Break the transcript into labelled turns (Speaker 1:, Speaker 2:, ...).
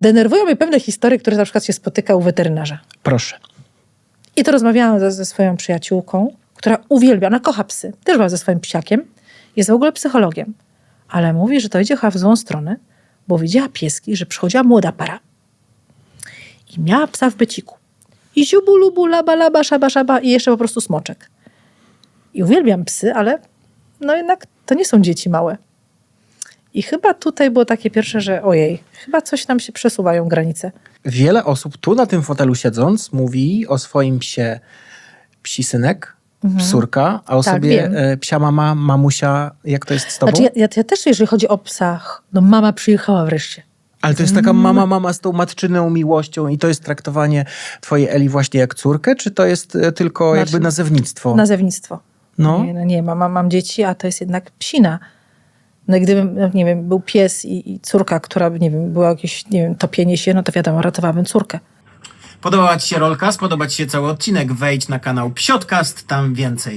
Speaker 1: Denerwują mnie pewne historie, które na przykład się spotyka u weterynarza.
Speaker 2: Proszę.
Speaker 1: I to rozmawiałam ze, ze swoją przyjaciółką, która uwielbia, ona kocha psy. Też była ze swoim psiakiem. Jest w ogóle psychologiem. Ale mówi, że to idzie chyba w złą stronę, bo widziała pieski, że przychodziła młoda para. I miała psa w byciku. I ziubu, lubu, laba, laba, szaba, szaba i jeszcze po prostu smoczek. I uwielbiam psy, ale no jednak to nie są dzieci małe. I chyba tutaj było takie pierwsze, że ojej, chyba coś nam się przesuwają granice.
Speaker 2: Wiele osób tu na tym fotelu siedząc mówi o swoim psie psi synek, psurka, a o
Speaker 1: Tak,
Speaker 2: sobie
Speaker 1: wiem.
Speaker 2: e, psia mama, mamusia. Jak to jest z tobą?
Speaker 1: Znaczy ja, ja, ja też, jeżeli chodzi o psach, no mama przyjechała wreszcie.
Speaker 2: Ale to jest taka mama, mama z tą matczyną miłością i to jest traktowanie twojej Eli właśnie jak córkę, czy to jest e, tylko
Speaker 1: Znaczy-
Speaker 2: jakby nazewnictwo?
Speaker 1: Nazewnictwo.
Speaker 2: No.
Speaker 1: Nie, no nie mama, mam dzieci, a to jest jednak psina. No i gdybym, no nie wiem, był pies i, i córka, która, nie wiem, była jakieś, nie wiem, topienie się, no to wiadomo, ratowałabym córkę.
Speaker 3: Podobała Ci się rolka? Spodoba Ci się cały odcinek? Wejdź na kanał Psiodcast, tam więcej.